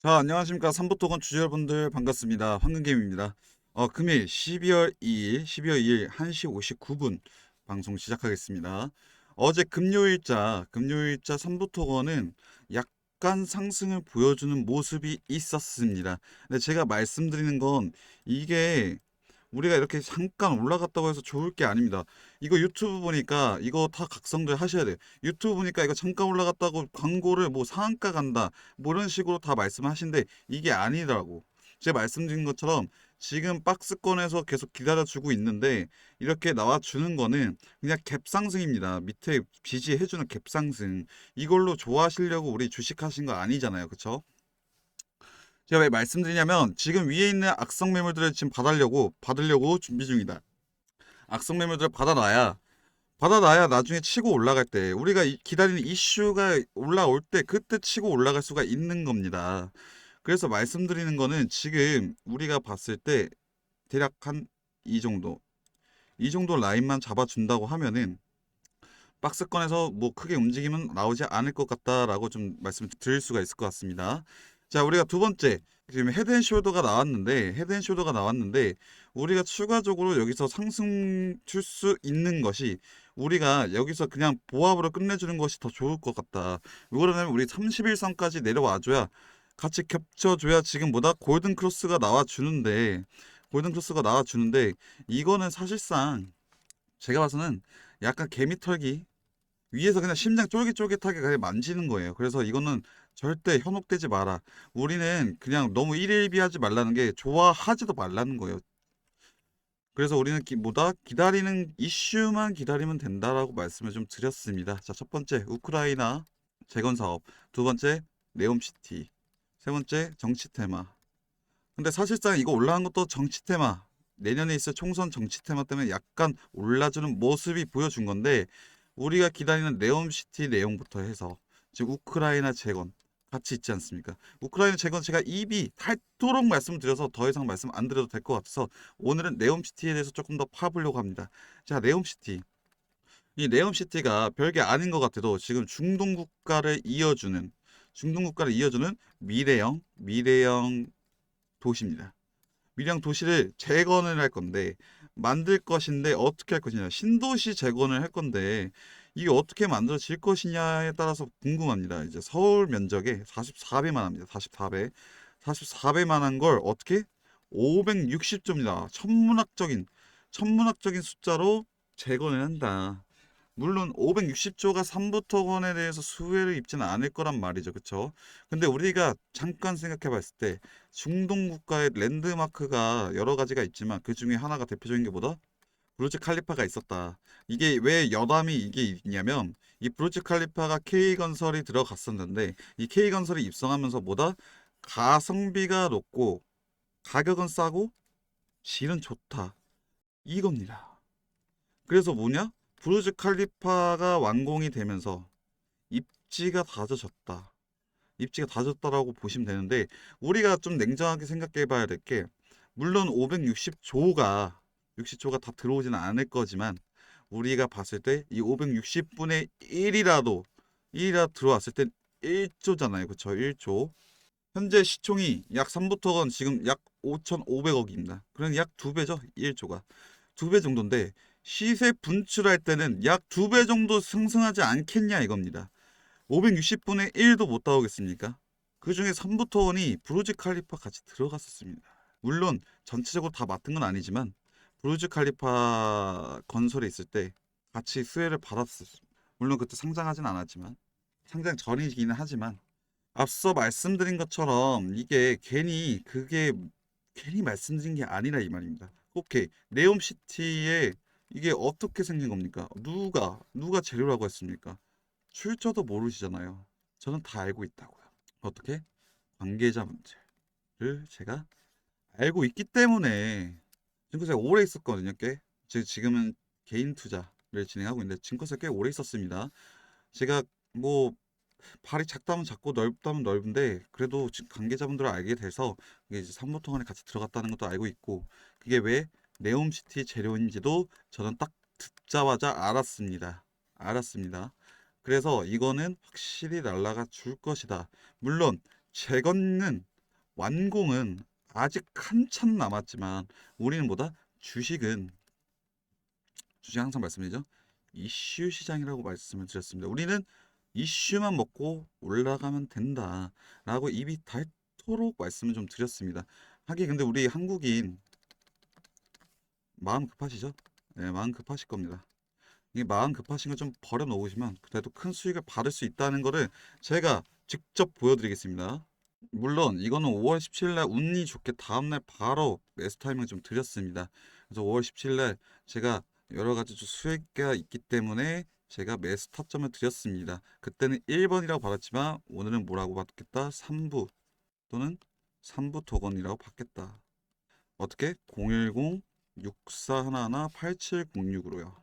자, 안녕하십니까. 삼부토건 주주 여러분들 반갑습니다. 황금게임입니다. 어, 금일 12월 2일, 12월 2일 1시 59분 방송 시작하겠습니다. 어제 금요일자, 금요일자 삼부토건은 약간 상승을 보여주는 모습이 있었습니다. 근데 제가 말씀드리는 건 이게 우리가 이렇게 잠깐 올라갔다고 해서 좋을 게 아닙니다. 이거 유튜브 보니까 이거 다 각성들 하셔야 돼요. 유튜브 보니까 이거 잠깐 올라갔다고 광고를 뭐 상한가 간다. 뭐 이런 식으로 다 말씀하신데 이게 아니라고. 제가 말씀드린 것처럼 지금 박스권에서 계속 기다려주고 있는데 이렇게 나와주는 거는 그냥 갭상승입니다. 밑에 지지해주는 갭상승. 이걸로 좋아하시려고 우리 주식하신 거 아니잖아요. 그쵸? 제가 왜 말씀드리냐면 지금 위에 있는 악성 매물들을 지금 받으려고 받으려고 준비 중이다. 악성 매물들을 받아놔야 받아놔야 나중에 치고 올라갈 때 우리가 이- 기다리는 이슈가 올라올 때 그때 치고 올라갈 수가 있는 겁니다. 그래서 말씀드리는 거는 지금 우리가 봤을 때 대략 한 이 정도 이 정도 라인만 잡아준다고 하면은 박스권에서 뭐 크게 움직임은 나오지 않을 것 같다라고 좀 말씀을 드릴 수가 있을 것 같습니다. 자, 우리가 두 번째 지금 헤드앤숄더가 나왔는데 헤드앤숄더가 나왔는데 우리가 추가적으로 여기서 상승 줄 수 있는 것이 우리가 여기서 그냥 보합으로 끝내주는 것이 더 좋을 것 같다. 왜 그러냐면 우리 31선까지 내려와줘야 같이 겹쳐줘야 지금 보다 골든 크로스가 나와주는데 골든 크로스가 나와주는데 이거는 사실상 제가 봐서는 약간 개미 털기 위에서 그냥 심장 쫄깃쫄깃하게 그냥 만지는 거예요. 그래서 이거는 절대 현혹되지 마라. 우리는 그냥 너무 일일비하지 말라는 게 좋아하지도 말라는 거예요. 그래서 우리는 기, 뭐다 기다리는 이슈만 기다리면 된다라고 말씀을 좀 드렸습니다. 자, 첫 번째 우크라이나 재건 사업, 두 번째 네옴시티, 세 번째 정치 테마. 근데 사실상 이거 올라간 것도 정치 테마. 내년에 있을 총선 정치 테마 때문에 약간 올라주는 모습이 보여준 건데 우리가 기다리는 네옴시티 내용부터 해서 지금 우크라이나 재건 같이 있지 않습니까? 우크라이나 재건 제가 입이 닳도록 말씀드려서 더 이상 말씀 안 드려도 될 것 같아서 오늘은 네옴시티에 대해서 조금 더 파보려고 합니다. 자, 네옴시티. 이 네옴시티가 별게 아닌 것 같아도 지금 중동 국가를 이어주는 중동 국가를 이어주는 미래형 미래형 도시입니다. 미래형 도시를 재건을 할 건데 만들 것인데 어떻게 할 것이냐 신도시 재건을 할 건데 이게 어떻게 만들어질 것이냐에 따라서 궁금합니다. 이제 서울 면적에 44배만 합니다. 44배. 44배만 한 걸 어떻게 560조입니다. 천문학적인 천문학적인 숫자로 재건을 한다. 물론 560조가 3부토건에 대해서 수혜를 입지는 않을 거란 말이죠. 그쵸? 근데 우리가 잠깐 생각해 봤을 때 중동 국가의 랜드마크가 여러 가지가 있지만 그 중에 하나가 대표적인 게 뭐다? 브루즈 칼리파가 있었다. 이게 왜 여담이 이게 있냐면 이 브루즈 칼리파가 K건설이 들어갔었는데 이 K건설이 입성하면서 뭐다? 가성비가 높고 가격은 싸고 질은 좋다. 이겁니다. 그래서 뭐냐? 브루즈 칼리파가 완공이 되면서 입지가 다져졌다. 입지가 다졌다라고 보시면 되는데 우리가 좀 냉정하게 생각해 봐야 될 게 물론 560조가 60조가 다 들어오지는 않을 거지만 우리가 봤을 때 이 560분의 1이라도 1이라 들어왔을 땐 1조잖아요. 그쵸? 1조. 현재 시총이 약 3부터건 지금 약 5,500억입니다. 그럼 약 2배죠? 1조가. 2배 정도인데 시세 분출할 때는 약 2배 정도 상승하지 않겠냐 이겁니다. 560분의 1도 못 나오겠습니까? 그 중에 3부터원이 브루즈 칼리파 같이 들어갔었습니다. 물론 전체적으로 다 맡은 건 아니지만 브루즈 칼리파 건설에 있을 때 같이 수혜를 받았었습니다. 물론 그때 상장하진 않았지만 상장 전이기는 하지만 앞서 말씀드린 것처럼 이게 괜히 그게 괜히 말씀드린 게 아니라 이 말입니다. 오케이 네옴시티에 이게 어떻게 생긴 겁니까? 누가 누가 재료라고 했습니까? 출처도 모르시잖아요. 저는 다 알고 있다고요. 어떻게? 관계자 문제를 제가 알고 있기 때문에 증권사에 오래 있었거든요. 꽤. 지- 지금은 개인 투자를 진행하고 있는데 증권사에 꽤 오래 있었습니다. 제가 뭐 발이 작다면 작고 넓다면 넓은데 그래도 지- 관계자분들을 알게 돼서 이게 이제 삼보통안에 같이 들어갔다는 것도 알고 있고 그게 왜 네옴시티 재료인지도 저는 딱 듣자마자 알았습니다. 알았습니다. 그래서 이거는 확실히 날라가 줄 것이다. 물론 재건은 완공은 아직 한참 남았지만 우리는 뭐다? 주식은 주식 항상 말씀드리죠. 이슈 시장이라고 말씀을 드렸습니다. 우리는 이슈만 먹고 올라가면 된다라고 입이 닳도록 말씀을 좀 드렸습니다. 하긴 근데 우리 한국인 마음 급하시죠? 네, 마음 급하실 겁니다. 이 마음 급하신 거 좀 버려놓으시면 그래도 큰 수익을 받을 수 있다는 거를 제가 직접 보여드리겠습니다. 물론 이거는 5월 17일 날 운이 좋게 다음날 바로 매수 타이밍을 좀 드렸습니다. 그래서 5월 17일 날 제가 여러 가지 좀 수익가 있기 때문에 제가 매수 타점을 드렸습니다. 그때는 1번이라고 받았지만 오늘은 뭐라고 받겠다? 3부 또는 3부 토건이라고 받겠다. 어떻게? 010 6411 8706으로요.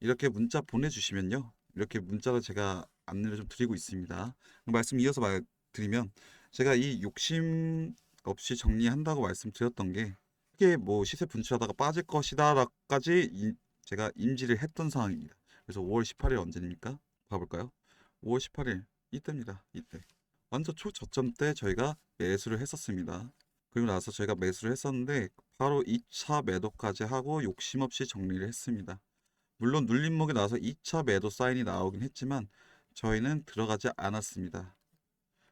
이렇게 문자 보내주시면요. 이렇게 문자로 제가 안내를 좀 드리고 있습니다. 말씀 이어서 말 드리면 제가 이 욕심 없이 정리한다고 말씀드렸던 게 이게 뭐 시세 분출하다가 빠질 것이다라까지 이- 제가 인지를 했던 상황입니다. 그래서 5월 18일 언제입니까? 봐볼까요? 5월 18일 이때입니다. 이때 완전 초저점 때 저희가 매수를 했었습니다. 그리고 나서 저희가 매수를 했었는데 바로 2차 매도까지 하고 욕심 없이 정리를 했습니다. 물론 눌림목이 나와서 2차 매도 사인이 나오긴 했지만 저희는 들어가지 않았습니다.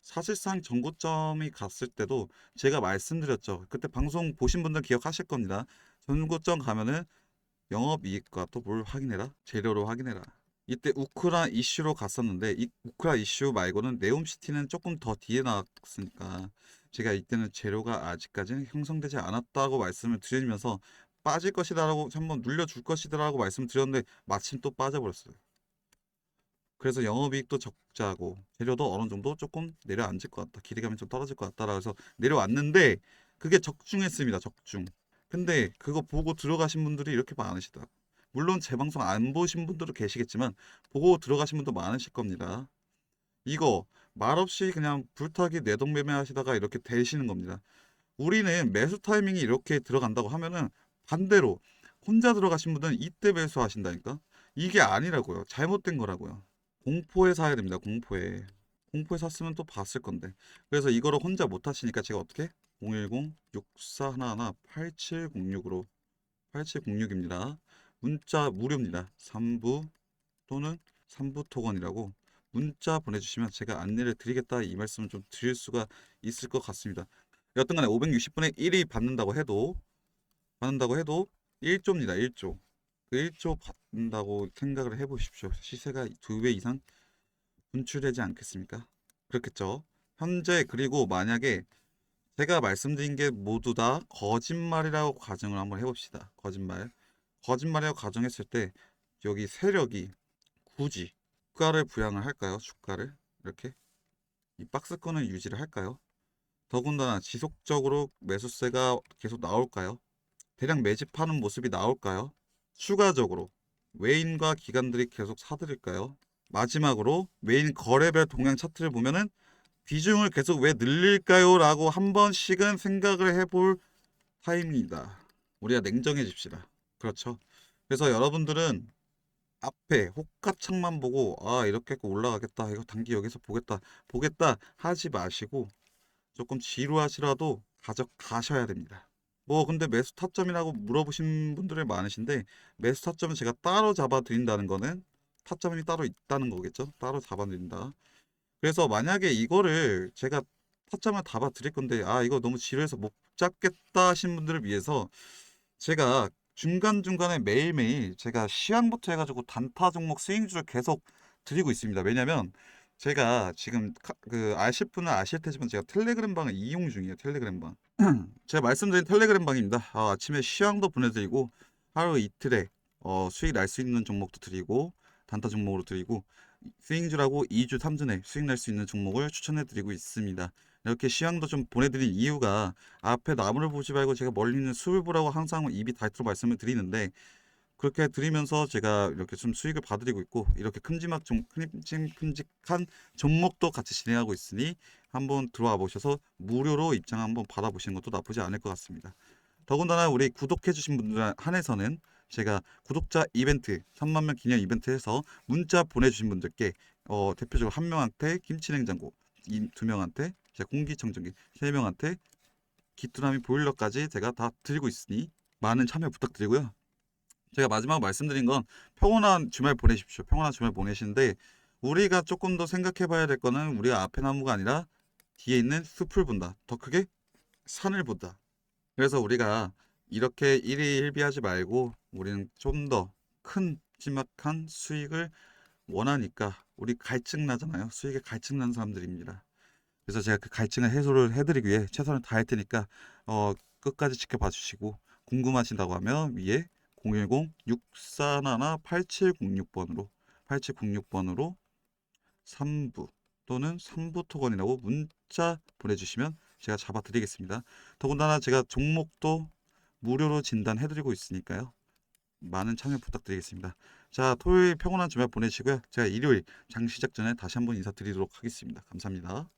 사실상 전고점이 갔을 때도 제가 말씀드렸죠. 그때 방송 보신 분들 기억하실 겁니다. 전고점 가면은 영업이익과 또 뭘 확인해라? 재료로 확인해라. 이때 우크라 이슈로 갔었는데 이 우크라 이슈 말고는 네옴시티는 조금 더 뒤에 나왔으니까 제가 이때는 재료가 아직까지는 형성되지 않았다고 말씀을 드리면서 빠질 것이다라고 한번 눌려줄 것이다라고 말씀드렸는데 마침 또 빠져버렸어요. 그래서 영업이익도 적자고 재료도 어느 정도 조금 내려앉을 것 같다. 기대감이 좀 떨어질 것 같다라 해서 내려왔는데 그게 적중했습니다. 적중. 근데 그거 보고 들어가신 분들이 이렇게 많으시다. 물론 제 방송 안 보신 분들도 계시겠지만 보고 들어가신 분도 많으실 겁니다. 이거 말없이 그냥 불타기 내동매매 하시다가 이렇게 되시는 겁니다. 우리는 매수 타이밍이 이렇게 들어간다고 하면은 반대로 혼자 들어가신 분들은 이때 매수하신다니까? 이게 아니라고요. 잘못된 거라고요. 공포에 사야 됩니다. 공포에. 공포에 샀으면 또 봤을 건데. 그래서 이거를 혼자 못 하시니까 제가 어떻게? 010-6411-8706으로 8706입니다. 문자 무료입니다. 3부 또는 3부 토건이라고 문자 보내주시면 제가 안내를 드리겠다 이 말씀을 좀 드릴 수가 있을 것 같습니다. 여튼 간에 560분의 1이 받는다고 해도 받는다고 해도 1조입니다. 1조. 그 1조 받는다고 생각을 해보십시오. 시세가 두배 이상 분출되지 않겠습니까? 그렇겠죠. 현재 그리고 만약에 제가 말씀드린 게 모두 다 거짓말이라고 가정을 한번 해봅시다. 거짓말. 거짓말이라고 가정했을 때 여기 세력이 굳이 주가를 부양을 할까요? 주가를 이렇게 이 박스권을 유지를 할까요? 더군다나 지속적으로 매수세가 계속 나올까요? 대량 매집하는 모습이 나올까요? 추가적으로 외인과 기관들이 계속 사들일까요? 마지막으로 외인 거래별 동향 차트를 보면은 비중을 계속 왜 늘릴까요? 라고 한 번씩은 생각을 해볼 타임입니다. 우리가 냉정해집시다. 그렇죠. 그래서 여러분들은 앞에 호가창만 보고 아 이렇게 올라가겠다 이거 단기 여기서 보겠다 보겠다 하지 마시고 조금 지루하시라도 가져가셔야 됩니다. 뭐 근데 매수 타점이라고 물어보신 분들이 많으신데 매수 타점은 제가 따로 잡아 드린다는 거는 타점이 따로 있다는 거겠죠. 따로 잡아 드린다. 그래서 만약에 이거를 제가 타점을 잡아 드릴 건데 아 이거 너무 지루해서 못 잡겠다 하신 분들을 위해서 제가 중간중간에 매일매일 제가 시황부터 해가지고 단타 종목 스윙주를 계속 드리고 있습니다. 왜냐면 제가 지금 카- 그 아실 분은 아실 테지만 제가 텔레그램 방을 이용 중이에요. 텔레그램 방. 제가 말씀드린 텔레그램 방입니다. 아, 아침에 시황도 보내드리고 하루 이틀에 어, 수익 날 수 있는 종목도 드리고 단타 종목으로 드리고 스윙주라고 2주, 3주 내 수익 날 수 있는 종목을 추천해 드리고 있습니다. 이렇게 시황도 좀 보내드린 이유가 앞에 나무를 보지 말고 제가 멀리 있는 숲을 보라고 항상 입이 닳도록 말씀을 드리는데 그렇게 드리면서 제가 이렇게 좀 수익을 봐드리고 있고 이렇게 큼지막 좀 큼직큼직한 종목도 같이 진행하고 있으니 한번 들어와 보셔서 무료로 입장 한번 받아보시는 것도 나쁘지 않을 것 같습니다. 더군다나 우리 구독해주신 분들 한해서는 제가 구독자 이벤트 3만 명 기념 이벤트 해서 문자 보내주신 분들께 어, 대표적으로 한 명한테 김치 냉장고 이두 명한테 제가 공기청정기 세 명한테 귀뚜라미 보일러까지 제가 다 드리고 있으니 많은 참여 부탁드리고요. 제가 마지막 말씀드린 건 평온한 주말 보내십시오. 평온한 주말 보내시는데 우리가 조금 더 생각해 봐야 될 거는 우리가 앞에 나무가 아니라 뒤에 있는 숲을 본다. 더 크게 산을 본다. 그래서 우리가 이렇게 일희일비하지 말고 우리는 좀 더큰 찜막한 수익을 원하니까 우리 갈증 나잖아요. 수익에 갈증 나는 사람들입니다. 그래서 제가 그 갈증을 해소를 해드리기 위해 최선을 다할 테니까 어, 끝까지 지켜봐 주시고 궁금하신다고 하면 위에 010-6411-8706번으로 8706번으로 3부 또는 3부 토건이라고 문자 보내주시면 제가 잡아드리겠습니다. 더군다나 제가 종목도 무료로 진단해드리고 있으니까요. 많은 참여 부탁드리겠습니다. 자, 토요일 평온한 주말 보내시고요. 제가 일요일 장 시작 전에 다시 한번 인사드리도록 하겠습니다. 감사합니다.